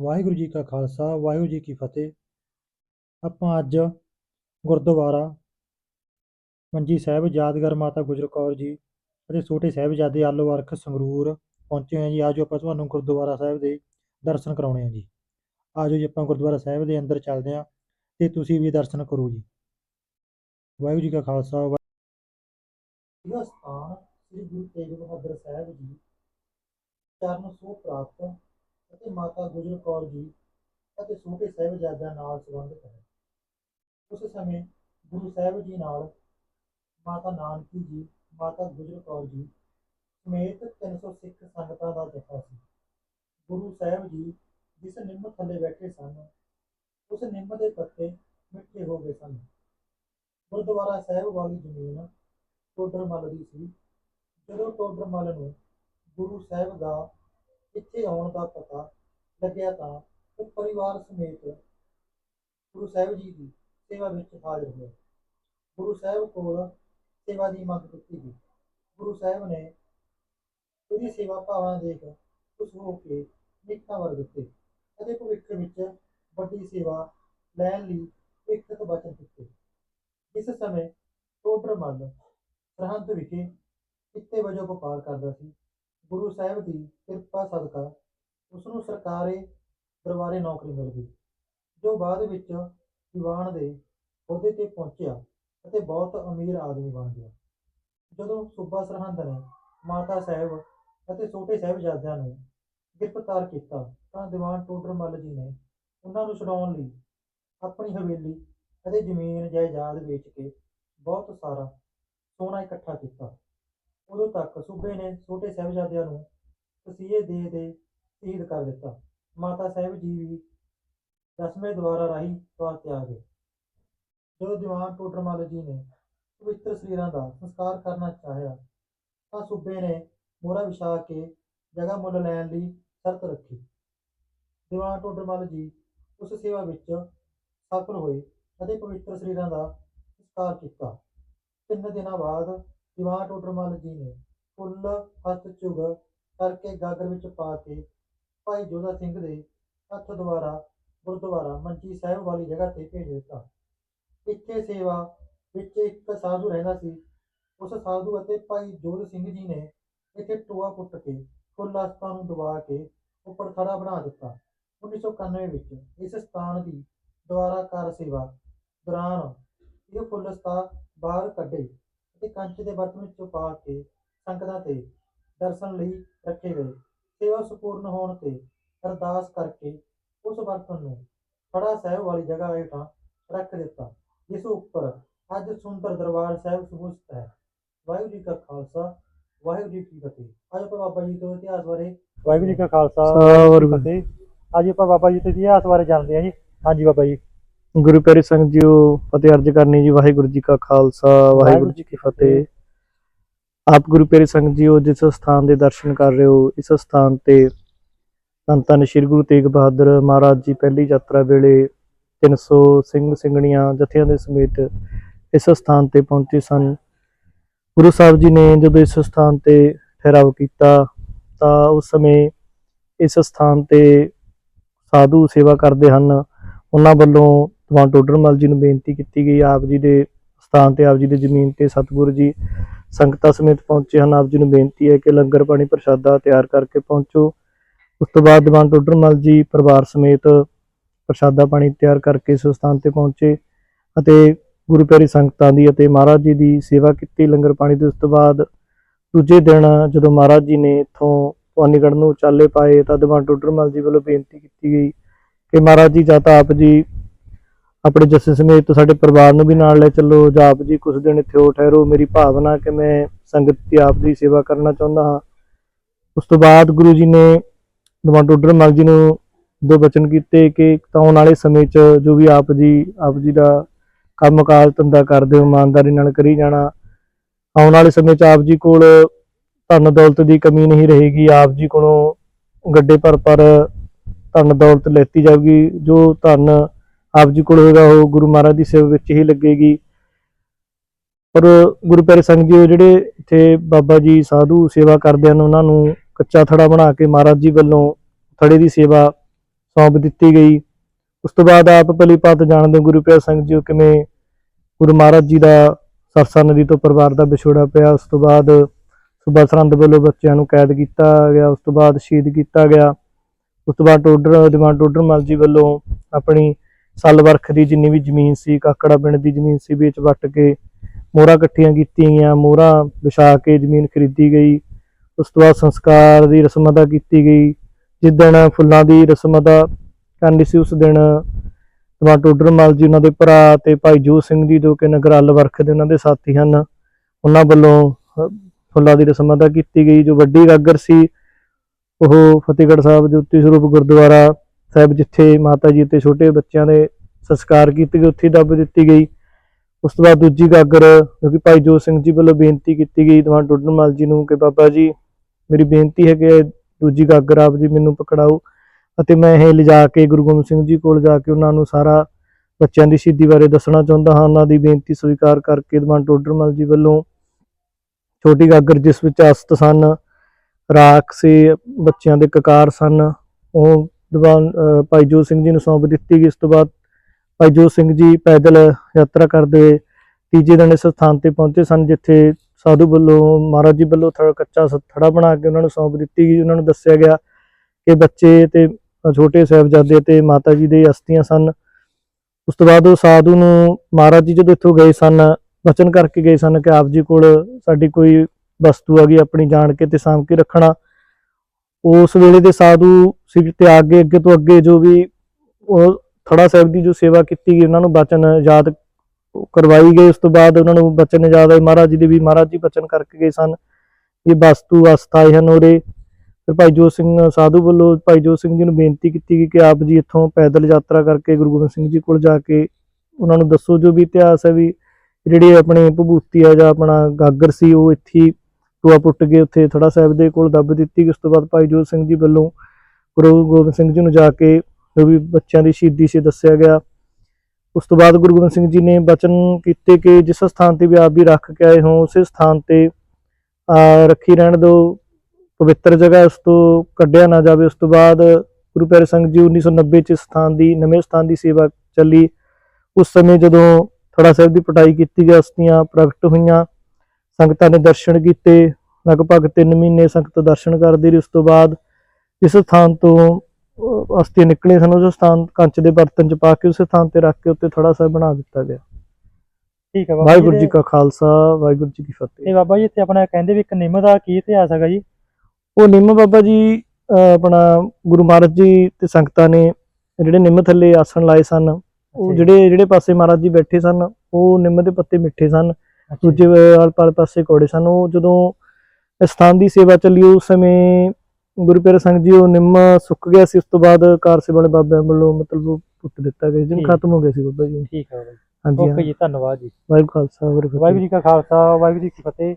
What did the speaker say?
ਵਾਹਿਗੁਰੂ ਜੀ ਕਾ ਖਾਲਸਾ, ਵਾਹਿਗੁਰੂ ਜੀ ਕੀ ਫਤਿਹ। ਆਪਾਂ ਅੱਜ ਗੁਰਦੁਆਰਾ ਮੰਜੀ ਸਾਹਿਬ ਯਾਦਗਾਰ ਮਾਤਾ ਗੁਜਰ ਕੌਰ ਜੀ ਅਤੇ ਛੋਟੇ ਸਾਹਿਬਜ਼ਾਦੇ ਆਲੋ ਅਰਖ ਸੰਗਰੂਰ ਪਹੁੰਚੇ ਹਾਂ ਜੀ। ਆਜੋ ਆਪਾਂ ਤੁਹਾਨੂੰ ਗੁਰਦੁਆਰਾ ਸਾਹਿਬ ਦੇ ਦਰਸ਼ਨ ਕਰਾਉਣੇ ਆ ਜੀ। ਆਜੋ ਜੀ ਆਪਾਂ ਗੁਰਦੁਆਰਾ ਸਾਹਿਬ ਦੇ ਅੰਦਰ ਚੱਲਦੇ ਹਾਂ ਤੇ ਤੁਸੀਂ ਵੀ ਦਰਸ਼ਨ ਕਰੋ ਜੀ। ਵਾਹਿਗੁਰੂ ਜੀ ਕਾ ਖਾਲਸਾ, ਵਾਹਿ- ਇਹ ਸਥਾਨ ਸ੍ਰੀ ਗੁਰੂ ਤੇਗ ਬਹਾਦਰ ਸਾਹਿਬ ਜੀ, ਚਰਨ ਛੋਹ ਪ੍ਰਾਪਤ ਅਤੇ ਮਾਤਾ ਗੁਜਰ ਕੌਰ ਜੀ ਅਤੇ ਛੋਟੇ ਸਾਹਿਬਜ਼ਾਦਿਆਂ ਨਾਲ ਸੰਬੰਧਿਤ ਹੈ ਉਸ ਸਮੇਂ ਗੁਰੂ ਸਾਹਿਬ ਜੀ ਨਾਲ ਮਾਤਾ ਨਾਨਕੀ ਜੀ, ਮਾਤਾ ਗੁਜਰ ਕੌਰ ਜੀ ਸਮੇਤ 300 ਸਿੱਖ ਸੰਗਤਾਂ ਦਾ ਜਥਾ ਸੀ। ਗੁਰੂ ਸਾਹਿਬ ਜੀ ਜਿਸ ਨਿੰਮ ਥੱਲੇ ਬੈਠੇ ਸਨ, ਉਸ ਨਿੰਮ ਦੇ ਪੱਤੇ ਮਿੱਠੇ ਹੋ ਗਏ ਸਨ। ਗੁਰਦੁਆਰਾ ਸਾਹਿਬ ਵਾਲੀ ਜ਼ਮੀਨ ਟੋਡਰਮਲ ਦੀ ਸੀ। ਜਦੋਂ ਟੋਡਰ ਮੱਲ ਨੂੰ ਗੁਰੂ ਸਾਹਿਬ ਦਾ ਇੱਥੇ ਆਉਣ ਦਾ ਪਤਾ ਲੱਗਿਆ ਤਾਂ ਉਹ ਪਰਿਵਾਰ ਸਮੇਤ ਗੁਰੂ ਸਾਹਿਬ ਜੀ ਦੀ ਸੇਵਾ ਵਿੱਚ ਹਾਜ਼ਰ ਹੋਏ। ਗੁਰੂ ਸਾਹਿਬ ਕੋਲ ਸੇਵਾ ਦੀ ਮੰਗ ਕੀਤੀ ਗਈ। ਗੁਰੂ ਸਾਹਿਬ ਨੇ ਉਹਦੀ ਸੇਵਾ ਭਾਵਨਾ ਦੇਖ ਖੁਸ਼ ਹੋ ਕੇ ਨਿੱਕਾ ਵਰ ਦਿੱਤੇ ਅਤੇ ਭਵਿੱਖ ਵਿੱਚ ਵੱਡੀ ਸੇਵਾ ਲੈਣ ਲਈ ਇਕਤ ਵਚਨ ਦਿੱਤੇ ਇਸ ਸਮੇਂ ਟੋਡਰ ਮੱਲ ਸਰਹੰਦ ਵਿਖੇ ਕਿੱਤੇ ਵਜੋਂ ਵਪਾਰ ਕਰਦਾ ਸੀ ਗੁਰੂ ਸਾਹਿਬ ਦੀ ਕਿਰਪਾ ਸਦਕਾ ਉਸ ਨੂੰ ਸਰਕਾਰੀ ਦਰਬਾਰੇ ਨੌਕਰੀ ਮਿਲ ਗਈ ਜੋ ਬਾਅਦ ਵਿੱਚ ਦੀਵਾਨ ਦੇ ਅਹੁਦੇ ਤੇ ਪਹੁੰਚਿਆ ਅਤੇ ਬਹੁਤ ਅਮੀਰ ਆਦਮੀ ਬਣ ਗਿਆ। ਜਦੋਂ ਸੂਬਾ ਸਰਹੰਦ ਨੇ ਮਾਤਾ ਸਾਹਿਬ ਅਤੇ ਛੋਟੇ ਸਾਹਿਬਜ਼ਾਦਿਆਂ ਨੂੰ ਗ੍ਰਿਫਤਾਰ ਕੀਤਾ ਤਾਂ ਦੀਵਾਨ ਟੋਡਰ ਮੱਲ ਜੀ ਨੇ ਉਹਨਾਂ ਨੂੰ ਛੁਡਾਉਣ ਲਈ ਆਪਣੀ ਹਵੇਲੀ ਅਤੇ ਜ਼ਮੀਨ ਜਾਇਦਾਦ ਵੇਚ ਕੇ ਬਹੁਤ ਸਾਰਾ ਸੋਨਾ ਇਕੱਠਾ ਕੀਤਾ। ਉਦੋਂ ਤੱਕ ਸੂਬੇ ਨੇ ਛੋਟੇ ਸਾਹਿਬਜ਼ਾਦਿਆਂ ਨੂੰ ਤਸੀਹੇ ਦੇ ਦੇ ਸ਼ਹੀਦ ਕਰ ਦਿੱਤਾ। ਮਾਤਾ ਸਾਹਿਬ ਜੀ ਵੀ ਦਸਵੇਂ ਦੁਆਰਾ ਰਾਹੀਂ ਸਵਾਲ ਤੇ ਆ ਗਏ। ਜਦੋਂ ਦੀਵਾਨ ਟੋਡਰਮੱਲ ਜੀ ਨੇ ਪਵਿੱਤਰ ਸਰੀਰਾਂ ਦਾ ਸੰਸਕਾਰ ਕਰਨਾ ਚਾਹਿਆ, ਤਾਂ ਸੂਬੇ ਨੇ ਮੋਹਰਾ ਵਿਛਾ ਕੇ ਜਗ੍ਹਾ ਮੁੱਲ ਲੈਣ ਲਈ ਸ਼ਰਤ ਰੱਖੀ। ਦੀਵਾਨ ਟੋਡਰਮੱਲ ਜੀ ਉਸ ਸੇਵਾ ਵਿੱਚ ਸਫਲ ਹੋਏ ਅਤੇ ਪਵਿੱਤਰ ਸਰੀਰਾਂ ਦਾ ਸੰਸਕਾਰ ਕੀਤਾ। ਤਿੰਨ ਦਿਨਾਂ ਬਾਅਦ ਦੀਵਾਨ ਟੋਡਰਮੱਲ ਜੀ ਨੇ ਫੁੱਲ, ਹੱਥ ਚੁਗ ਕਰਕੇ ਗਾਗਰ ਵਿੱਚ ਪਾ ਕੇ ਭਾਈ ਜੋਧਾ ਸਿੰਘ ਦੇ ਹੱਥ ਦੁਆਰਾ ਗੁਰਦੁਆਰਾ ਮੰਜੀ ਸਾਹਿਬ ਵਾਲੀ ਜਗ੍ਹਾ ਤੇ ਭੇਜ ਦਿੱਤਾ। ਇੱਥੇ ਸੇਵਾ ਵਿੱਚ ਇੱਕ ਸਾਧੂ ਰਹਿੰਦਾ ਸੀ। ਉਸ ਸਾਧੂ ਅਤੇ ਭਾਈ ਜੋਧ ਸਿੰਘ ਜੀ ਨੇ ਇੱਥੇ ਟੋਆ ਪੁੱਟ ਕੇ ਫੁੱਲ ਆਸਤਾ ਨੂੰ ਦਬਾ ਕੇ ਉੱਪਰ ਖੜਾ ਬਣਾ ਦਿੱਤਾ। 1991 ਵਿੱਚ ਇਸ ਸਥਾਨ ਦੀ ਦੁਆਰਾ ਕਰ ਸੇਵਾ ਦੌਰਾਨ ਇਹ ਫੁੱਲ ਸਤਾ ਬਾਹਰ ਕੱਢੇ ਅਤੇ ਕੰਚ ਦੇ ਬਰਤਨ ਵਿੱਚ ਪਾ ਕੇ ਸੰਗਤਾਂ ਤੇ ਦਰਸ਼ਨ ਲਈ ਰੱਖੇ ਗਏ। ਸੇਵਾ ਸੰਪੂਰਨ ਹੋਣ ਤੇ ਅਰਦਾਸ ਕਰਕੇ ਉਸ ਬਰਤਨ ਨੂੰ ਖੜਾ ਸਾਹਿਬ ਵਾਲੀ ਜਗ੍ਹਾ ਹੇਠਾਂ ਰੱਖ ਦਿੱਤਾ। ਜਿਸ ਉੱਪਰ ਅੱਜ ਸੁੰਦਰ ਦਰਬਾਰ ਸਾਹਿਬ ਸੁਭੂਸ਼ਿਤ ਹੈ। ਵਾਹਿਗੁਰੂ ਜੀ ਕਾ ਖਾਲਸਾ ਵਾਹਿਗੁਰੂ ਜੀ ਕੀ ਫਤਿਹ। ਅੱਜ ਆਪਾਂ ਬਾਬਾ ਜੀ ਤੋਂ ਇਤਿਹਾਸ ਬਾਰੇ ਵਾਹਿਗੁਰੂ ਜੀ ਕਾ ਖਾਲਸਾ ਵਾਹਿਗੁਰੂ ਜੀ ਕੀ ਫਤਿਹ। ਅੱਜ ਆਪਾਂ ਬਾਬਾ ਜੀ ਤੋਂ ਇਤਿਹਾਸ ਬਾਰੇ ਜਾਣਦੇ ਹਾਂ ਜੀ। ਹਾਂਜੀ ਬਾਬਾ ਜੀ। ਗੁਰੂ ਪਿਆਰੇ ਸੰਗਤ ਜੀਓ ਫਤਿਹ ਅਰਜ ਕਰਨੀ ਜੀ ਵਾਹਿਗੁਰੂ ਜੀ ਕਾ ਖਾਲਸਾ ਵਾਹਿਗੁਰੂ ਜੀ ਕੀ ਫਤਿਹ। ਆਪ ਗੁਰੂ ਪਿਆਰੇ ਸੰਗਤ ਜੀਓ ਜਿਸ ਸਥਾਨ ਦੇ ਦਰਸ਼ਨ ਕਰ ਰਹੇ ਹੋ ਇਸ ਸਥਾਨ ਤੇ ਧੰਨ ਧੰਨ ਸ੍ਰੀ ਗੁਰੂ ਤੇਗ ਬਹਾਦਰ ਮਹਾਰਾਜ ਜੀ ਪਹਿਲੀ ਯਾਤਰਾ ਵੇਲੇ 300 ਸਿੰਘ ਸਿੰਘਣੀਆਂ ਜਥਿਆਂ ਦੇ ਸਮੇਤ ਇਸ ਸਥਾਨ ਤੇ ਪਹੁੰਚੇ ਸਨ। ਗੁਰੂ ਸਾਹਿਬ ਜੀ ਨੇ ਜਦੋਂ ਇਸ ਸਥਾਨ ਤੇ ਠਹਿਰਾਵ ਕੀਤਾ, ਤਾਂ ਉਸ ਸਮੇਂ ਇਸ ਸਥਾਨ ਤੇ ਸਾਧੂ ਸੇਵਾ ਕਰਦੇ ਹਨ। ਉਹਨਾਂ ਵੱਲੋਂ ਦੀਵਾਨ ਟੋਡਰਮਲ ਜੀ ਨੂੰ ਬੇਨਤੀ ਕੀਤੀ ਗਈ, ਆਪ ਜੀ ਦੇ ਸਥਾਨ ਤੇ, ਆਪ ਜੀ ਦੀ ਜ਼ਮੀਨ ਤੇ ਸਤਿਗੁਰੂ ਜੀ ਸੰਗਤਾਂ ਸਮੇਤ ਪਹੁੰਚੇ ਹਨ। ਆਪ ਜੀ ਨੂੰ ਬੇਨਤੀ ਹੈ ਕਿ ਲੰਗਰ ਪਾਣੀ ਪ੍ਰਸ਼ਾਦਾ ਤਿਆਰ ਕਰਕੇ ਪਹੁੰਚੋ। ਉਸ ਤੋਂ ਬਾਅਦ ਦੀਵਾਨ ਟੋਡਰਮਲ ਜੀ ਪਰਿਵਾਰ ਸਮੇਤ ਪ੍ਰਸ਼ਾਦਾ ਪਾਣੀ ਤਿਆਰ ਕਰਕੇ ਇਸ ਸਥਾਨ ਤੇ ਪਹੁੰਚੇ ਅਤੇ ਗੁਰੂ ਪਿਆਰੀ ਸੰਗਤਾਂ ਦੀ ਅਤੇ ਮਹਾਰਾਜ ਜੀ ਦੀ ਸੇਵਾ ਕੀਤੀ ਲੰਗਰ ਪਾਣੀ ਦੇ, ਉਸ ਤੋਂ ਬਾਅਦ ਦੂਜੇ ਦਿਨ ਜਦੋਂ ਮਹਾਰਾਜ ਜੀ ਨੇ ਇੱਥੋਂ ਭਵਾਨੀਗੜ੍ਹ ਨੂੰ ਚਾਲੇ ਪਾਏ ਤਾਂ ਦੀਵਾਨ ਟੋਡਰਮਲ ਜੀ ਵੱਲੋਂ ਬੇਨਤੀ ਕੀਤੀ ਗਈ ਕਿ ਮਹਾਰਾਜ ਜੀ ਜਾਂ ਤਾਂ ਆਪ ਜੀ ਆਪਣੇ ਜੱਸੇ ਸਮੇਤ ਸਾਡੇ ਪਰਿਵਾਰ ਨੂੰ ਵੀ ਨਾਲ ਲੈ ਚੱਲੋ ਜਾਂ ਆਪ ਜੀ ਕੁਝ ਦਿਨ ਇੱਥੇ ਹੋ ਠਹਿਰੋ, ਮੇਰੀ ਭਾਵਨਾ ਕਿ ਮੈਂ ਸੰਗਤ ਦੀ ਆਪ ਦੀ ਸੇਵਾ ਕਰਨਾ ਚਾਹੁੰਦਾ ਹਾਂ। ਉਸ ਤੋਂ ਬਾਅਦ ਗੁਰੂ ਜੀ ਨੇ ਦੀਵਾਨ ਟੋਡਰਮਲ ਜੀ ਨੂੰ ਦੋ ਬਚਨ ਕੀਤੇ ਕਿ ਤਾਂ ਆਉਣ ਵਾਲੇ ਸਮੇਂ 'ਚ ਜੋ ਵੀ ਆਪ ਜੀ ਆਪ ਜੀ ਦਾ ਕੰਮ ਕਾਜ ਧੰਦਾ ਕਰਦੇ ਹੋ, ਇਮਾਨਦਾਰੀ ਨਾਲ ਕਰੀ ਜਾਣਾ, ਆਉਣ ਵਾਲੇ ਸਮੇਂ 'ਚ ਆਪ ਜੀ ਕੋਲ ਧਨ ਦੌਲਤ ਦੀ ਕਮੀ ਨਹੀਂ ਰਹੇਗੀ, ਆਪ ਜੀ ਕੋਲੋਂ ਗੱਡੇ ਭਰ ਭਰ ਧਨ ਦੌਲਤ ਲੈਤੀ ਜਾਊਗੀ, ਜੋ ਧਨ ਆਪ ਜੀ ਕੋਲ ਹੋਏਗਾ, ਉਹ ਗੁਰੂ ਮਹਾਰਾਜ ਦੀ ਸੇਵਾ ਵਿੱਚ ਹੀ ਲੱਗੇਗੀ। ਪਰ ਗੁਰੂ ਪਿਆਰੇ ਸੰਗਤ ਜੀ ਉਹ ਜਿਹੜੇ ਇੱਥੇ ਬਾਬਾ ਜੀ ਸਾਧੂ ਸੇਵਾ ਕਰਦੇ ਹਨ, ਉਹਨਾਂ ਨੂੰ ਕੱਚਾ ਥੜਾ ਬਣਾ ਕੇ ਮਹਾਰਾਜ ਜੀ ਵੱਲੋਂ ਥੜੇ ਦੀ ਸੇਵਾ ਸੌਂਪ ਦਿੱਤੀ ਗਈ। ਉਸ ਤੋਂ ਬਾਅਦ ਆਪ ਭਲੀ ਭਾਂਤ ਜਾਣਦੇ ਹੋ ਗੁਰੂ ਪਿਆਰ ਸਿੰਘ ਜੀ ਕਿਵੇਂ ਗੁਰੂ ਮਹਾਰਾਜ ਜੀ ਦਾ ਸਰਸਾ ਨਦੀ ਤੋਂ ਪਰਿਵਾਰ ਦਾ ਵਿਛੋੜਾ ਪਿਆ। ਉਸ ਤੋਂ ਬਾਅਦ ਸੂਬਾ ਸਰਹੰਦ ਵੱਲੋਂ ਬੱਚਿਆਂ ਨੂੰ ਕੈਦ ਕੀਤਾ ਗਿਆ। ਉਸ ਤੋਂ ਬਾਅਦ ਸ਼ਹੀਦ ਕੀਤਾ ਗਿਆ। ਉਸ ਤੋਂ ਬਾਅਦ ਟੋਡਰ ਦੀਵਾਨ ਟੋਡਰ ਮਲ ਜੀ ਵੱਲੋਂ ਆਪਣੀ ਸੱਲ ਵਰਖ ਦੀ ਜਿੰਨੀ ਵੀ ਜ਼ਮੀਨ ਸੀ, ਕਾਕੜਾ ਪਿੰਡ ਦੀ ਜ਼ਮੀਨ ਸੀ, ਵਿੱਚ ਵੱਟ ਕੇ ਮੋਹਰਾਂ ਇਕੱਠੀਆਂ ਕੀਤੀਆਂ ਗਈਆਂ। ਮੋਹਰਾਂ ਵਿਛਾ ਕੇ ਜ਼ਮੀਨ ਖਰੀਦੀ ਗਈ। ਉਸ ਤੋਂ ਬਾਅਦ ਸੰਸਕਾਰ ਦੀ ਰਸਮ ਅਦਾ ਕੀਤੀ ਗਈ। ਜਿਸ ਦਿਨ ਫੁੱਲਾਂ ਦੀ ਰਸਮ ਅਦਾ ਕਰਨੀ ਸੀ, ਉਸ ਦਿਨ ਦੀਵਾਨ ਟੋਡਰ ਮਲ ਜੀ, ਉਹਨਾਂ ਦੇ ਭਰਾ ਤੇ ਭਾਈ ਜੋਤ ਸਿੰਘ ਜੀ, ਜੋ ਕਿ ਨਗਰਾਲ ਵਰਖ ਦੇ ਉਹਨਾਂ ਦੇ ਸਾਥੀ ਹਨ, ਉਹਨਾਂ ਵੱਲੋਂ ਫੁੱਲਾਂ ਦੀ ਰਸਮ ਅਦਾ ਕੀਤੀ ਗਈ ਜੋ ਵੱਡੀ ਗਾਗਰ ਸੀ, ਉਹ ਫਤਿਹਗੜ੍ਹ ਸਾਹਿਬ ਜੋਤੀ ਸਰੂਪ ਗੁਰਦੁਆਰਾ ਸਾਹਿਬ, ਜਿੱਥੇ ਮਾਤਾ ਜੀ ਤੇ ਛੋਟੇ ਬੱਚਿਆਂ ਦੇ ਸੰਸਕਾਰ ਕੀਤੇ ਗਏ, ਉੱਥੇ ਹੀ ਦੱਬ ਦਿੱਤੀ ਗਈ। ਉਸ ਤੋਂ ਬਾਅਦ ਦੂਜੀ ਗਾਗਰ, ਜੋ ਕਿ ਭਾਈ ਜੋਤ ਸਿੰਘ ਜੀ ਵੱਲੋਂ ਬੇਨਤੀ ਕੀਤੀ ਗਈ ਦੀਵਾਨ ਟੋਡਰ ਮਲ ਜੀ ਨੂੰ ਕਿ ਬਾਬਾ ਜੀ, ਮੇਰੀ ਬੇਨਤੀ ਹੈ ਕਿ ਦੂਜੀ ਗਾਗਰ ਆਪ ਜੀ ਮੈਨੂੰ ਪਕੜਾਓ ਅਤੇ ਮੈਂ ਇਹ ਲਿਜਾ ਕੇ ਗੁਰੂ ਗੋਬਿੰਦ ਸਿੰਘ ਜੀ ਕੋਲ ਜਾ ਕੇ ਉਹਨਾਂ ਨੂੰ ਸਾਰਾ ਬੱਚਿਆਂ ਦੀ ਸ਼ਹੀਦੀ ਬਾਰੇ ਦੱਸਣਾ ਚਾਹੁੰਦਾ ਹਾਂ। ਉਹਨਾਂ ਦੀ ਬੇਨਤੀ ਸਵੀਕਾਰ ਕਰਕੇ ਦੀਵਾਨ ਟੋਡਰ ਜੀ ਵੱਲੋਂ ਛੋਟੀ ਗਾਗਰ ਜਿਸ ਵਿੱਚ ਅਸਤ ਸਨ, ਰਾਖ ਸੀ, ਬੱਚਿਆਂ ਦੇ ਕਕਾਰ ਸਨ, ਉਹ ਦੀਵਾਨ ਅਹ ਭਾਈ ਜੋਤ ਸਿੰਘ ਜੀ ਨੂੰ ਸੌਂਪ ਦਿੱਤੀ ਗਈ। ਇਸ ਤੋਂ ਬਾਅਦ ਭਾਈ ਜੋਤ ਸਿੰਘ ਜੀ ਪੈਦਲ ਯਾਤਰਾ ਕਰਦੇ ਤੀਜੇ ਦਿਨ ਇਸ ਸਥਾਨ ਤੇ ਪਹੁੰਚੇ ਸਨ, ਜਿੱਥੇ ਸਾਧੂ ਵੱਲੋਂ, ਮਹਾਰਾਜ ਜੀ ਵੱਲੋਂ ਥੜਾ ਕੱਚਾ ਸ- ਥੜਾ ਬਣਾ ਕੇ ਉਹਨਾਂ ਨੂੰ ਸੌਂਪ ਦਿੱਤੀ ਗਈ। ਉਹਨਾਂ ਨੂੰ ਦੱਸਿਆ ਗਿਆ ਕਿ ਬੱਚੇ ਤੇ ਛੋਟੇ ਸਾਹਿਬਜ਼ਾਦੇ ਤੇ ਮਾਤਾ ਜੀ ਦੇ ਅਸਥੀਆਂ ਸਨ। ਉਸ ਤੋਂ ਬਾਅਦ ਉਹ ਸਾਧੂ ਨੂੰ ਮਹਾਰਾਜ ਜੀ ਜਦੋਂ ਇੱਥੋਂ ਗਏ ਸਨ ਵਚਨ ਕਰਕੇ ਗਏ ਸਨ ਕਿ ਆਪ ਜੀ ਕੋਲ ਸਾਡੀ ਕੋਈ ਵਸਤੂ ਆ ਗਈ, ਆਪਣੀ ਜਾਣ ਕੇ ਤੇ ਸਾਂਭ ਕੇ ਰੱਖਣਾ। ਉਸ ਵੇਲੇ ਦੇ ਸਾਧੂ ਸਿਰ ਤੇ ਅੱਗੇ ਅੱਗੇ ਤੋਂ ਅੱਗੇ ਜੋ ਵੀ ਉਹ ਥੜਾ ਸਾਹਿਬ ਦੀ ਜੋ ਸੇਵਾ ਕੀਤੀ ਗਈ, ਉਹਨਾਂ ਨੂੰ ਬਚਨ ਯਾਦ ਕਰਵਾਈ ਗਈ, ਉਸ ਤੋਂ ਬਾਅਦ ਉਹਨਾਂ ਨੂੰ ਬਚਨ ਯਾਦ ਆਏ ਮਹਾਰਾਜ ਜੀ ਦੇ ਵੀ ਮਹਾਰਾਜ ਜੀ ਬਚਨ ਕਰਕੇ ਗਏ ਸਨ। ਇਹ ਵਸਤੂ ਅਸਥਾਈ ਹਨ ਉਰੇ। ਫਿਰ ਭਾਈ ਜੋਤ ਸਿੰਘ ਸਾਧੂ ਵੱਲੋਂ ਭਾਈ ਜੋਤ ਸਿੰਘ ਜੀ ਨੂੰ ਬੇਨਤੀ ਕੀਤੀ ਗਈ ਕਿ ਆਪ ਜੀ ਇੱਥੋਂ ਪੈਦਲ ਯਾਤਰਾ ਕਰਕੇ ਗੁਰੂ ਗੋਬਿੰਦ ਸਿੰਘ ਜੀ ਕੋਲ ਜਾ ਕੇ ਉਹਨਾਂ ਨੂੰ ਦੱਸੋ ਜੋ ਵੀ ਇਤਿਹਾਸ ਹੈ ਵੀ ਜਿਹੜੇ ਆਪਣੇ ਭਭੂਤੀ ਆ ਜਾਂ ਆਪਣਾ ਗਾਗਰ ਸੀ, ਉਹ ਇੱਥੇ ਹੀ ਟੋਆ ਪੁੱਟ ਕੇ ਉੱਥੇ ਥੜਾ ਸਾਹਿਬ ਦੇ ਕੋਲ ਦੱਬ ਦਿੱਤੀ ਗਈ। ਉਸ ਤੋਂ ਬਾਅਦ ਭਾਈ ਜੋਤ ਸਿੰਘ ਜੀ ਵੱਲੋਂ ਗੁਰੂ ਗੋਬਿੰਦ ਸਿੰਘ ਜੀ ਨੂੰ ਜਾ ਕੇ ਜੋ ਵੀ ਬੱਚਿਆਂ ਦੀ ਸ਼ਹੀਦੀ ਸੀ ਦੱਸਿਆ ਗਿਆ। ਉਸ ਤੋਂ ਬਾਅਦ ਗੁਰੂ ਗੋਬਿੰਦ ਸਿੰਘ ਜੀ ਨੇ ਬਚਨ ਕੀਤੇ ਕਿ ਜਿਸ ਸਥਾਨ ਤੇ ਵੀ ਆਪ ਵੀ ਰੱਖ ਕੇ ਆਏ ਹੋ, ਉਸੇ ਸਥਾਨ ਤੇ ਰੱਖੀ ਰਹਿਣ ਦਿਓ। ਪਵਿੱਤਰ ਜਗ੍ਹਾ ਉਸ ਤੋਂ ਕੱਢਿਆ ਨਾ ਜਾਵੇ। ਉਸ ਤੋਂ ਬਾਅਦ ਗੁਰੂ ਪਿਆਰੇ ਸਿੰਘ ਜੀ 1990 ਚ ਇਸ ਸਥਾਨ ਦੀ, ਨਵੇਂ ਸਥਾਨ ਦੀ ਸੇਵਾ ਚੱਲੀ। ਉਸ ਸਮੇਂ ਜਦੋਂ ਥੜਾ ਸਾਹਿਬ ਦੀ ਪਟਾਈ ਕੀਤੀ ਗਈ ਅਸਤੀਆਂ ਪ੍ਰਗਟ ਹੋਈਆਂ, ਸੰਗਤਾਂ ਨੇ ਦਰਸ਼ਨ ਕੀਤੇ। ਲਗਭਗ 3 ਮਹੀਨੇ ਸੰਗਤ ਦਰਸ਼ਨ ਕਰਦੀ ਰਹੀ। ਉਸ ਤੋਂ ਬਾਅਦ ਜਿਸ ਸਥਾਨ ਤੋਂ ਅਹ, ਅਸਥੀਆਂ ਨਿਕਲੇ ਸਨ ਉਸ ਸਥਾਨ ਕੰਚ ਦੇ ਬਰਤਨ ਚ ਪਾ ਕੇ ਉਸ ਸਥਾਨ ਤੇ ਰੱਖ ਕੇ ਉੱਤੇ ਥੜਾ ਸਾਹਿਬ ਬਣਾ ਦਿੱਤਾ ਗਿਆ ਠੀਕ ਹੈ ਬਾਬਾ ਵਾਹਿਗੁਰੂ ਜੀ ਕਾ ਖਾਲਸਾ ਵਾਹਿਗੁਰੂ ਜੀ ਕੀ ਫਤਿਹ ਤੇ ਬਾਬਾ ਜੀ ਇੱਥੇ ਆਪਣਾ ਕਹਿੰਦੇ ਵੀ ਇੱਕ ਨਿੰਮ ਦਾ ਕੀ ਇਤਿਹਾਸ ਹੈਗਾ ਜੀ ਉਹ ਨਿੰਮ ਬਾਬਾ ਜੀ ਆਪਣਾ ਗੁਰੂ ਮਹਾਰਾਜ ਜੀ ਤੇ ਸੰਗਤਾਂ ਨੇ ਜਿਹੜੇ ਨਿੰਮ ਥੱਲੇ ਆਸਣ ਲਾਏ ਸਨ ਉਹ। ਜਿਹੜੇ ਜਿਹੜੇ ਪਾਸੇ ਮਹਾਰਾਜ ਜੀ ਬੈਠੇ ਸਨ ਉਹ ਨਿੰਮ ਦੇ ਪੱਤੇ ਮਿੱਠੇ ਸਨ। ਦੂਜੇ ਆਲ ਪਾਲ ਪਾਸੇ ਕੌੜੇ ਸਨ ਉਹ ਜਦੋਂ ਸਥਾਨ ਦੀ ਸੇਵਾ ਚੱਲੀ ਉਸ ਸਮੇਂ ਗੁਰੂ ਪਿਆਰੇ ਸਿੰਘ ਜੀ ਉਹ ਨਿੰਮ ਸੁੱਕ ਗਿਆ ਸੀ ਉਸ ਤੋਂ ਬਾਅਦ ਕਾਰ ਸੇਵਾ ਵਾਲੇ ਬਾਬਿਆਂ ਵੱਲੋਂ ਮਤਲਬ ਪੁੱਟ ਦਿੱਤਾ ਗਿਆ ਜਿਵੇਂ ਠੀਕ। ਖਤਮ ਹੋ ਗਿਆ ਸੀ ਬਾਬਾ ਜੀ। ਠੀਕ ਹੈ ਜੀ। ਹਾਂਜੀ ਓਕੇ ਜੀ ਧੰਨਵਾਦ ਜੀ। ਵਾਹਿਗੁਰੂ ਖਾਲਸਾ। ਵਾਹਿਗੁਰੂ ਜੀ ਕਾ ਖਾਲਸਾ ਵਾਹਿਗੁਰੂ ਜੀ ਕੀ ਫਤਿਹ।